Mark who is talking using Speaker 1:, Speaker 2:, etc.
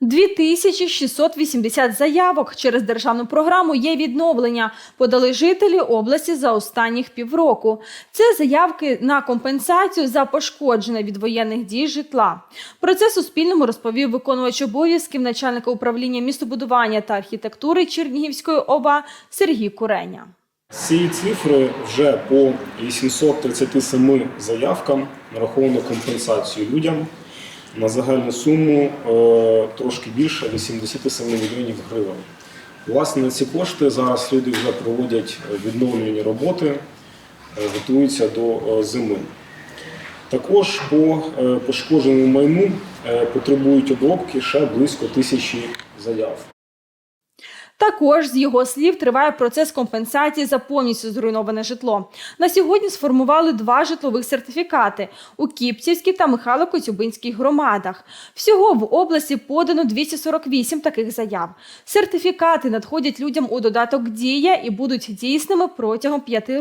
Speaker 1: 2680 заявок через державну програму є відновлення. Подали жителі області за останніх півроку. Це заявки на компенсацію за пошкоджене від воєнних дій житла. Про це Суспільному розповів виконувач обов'язків начальника управління містобудування та архітектури Чернігівської ОВА Сергій Куреня.
Speaker 2: Ці цифри вже по 837 заявкам нараховано компенсацію людям на загальну суму е, трошки більше 87 мільйонів гривень. Власне, на ці кошти зараз люди вже проводять відновлені роботи, е, готуються до е, зими. Також по пошкодженому майну потребують обробки ще близько тисячі заяв.
Speaker 1: Також з його слів триває процес компенсації за повністю зруйноване житло. На сьогодні сформували два житлових сертифікати у Кіпцівській та Михайло-Коцюбинській громадах. Всього в області подано 248 таких заяв. Сертифікати надходять людям у додаток Дія і будуть дійсними протягом п'яти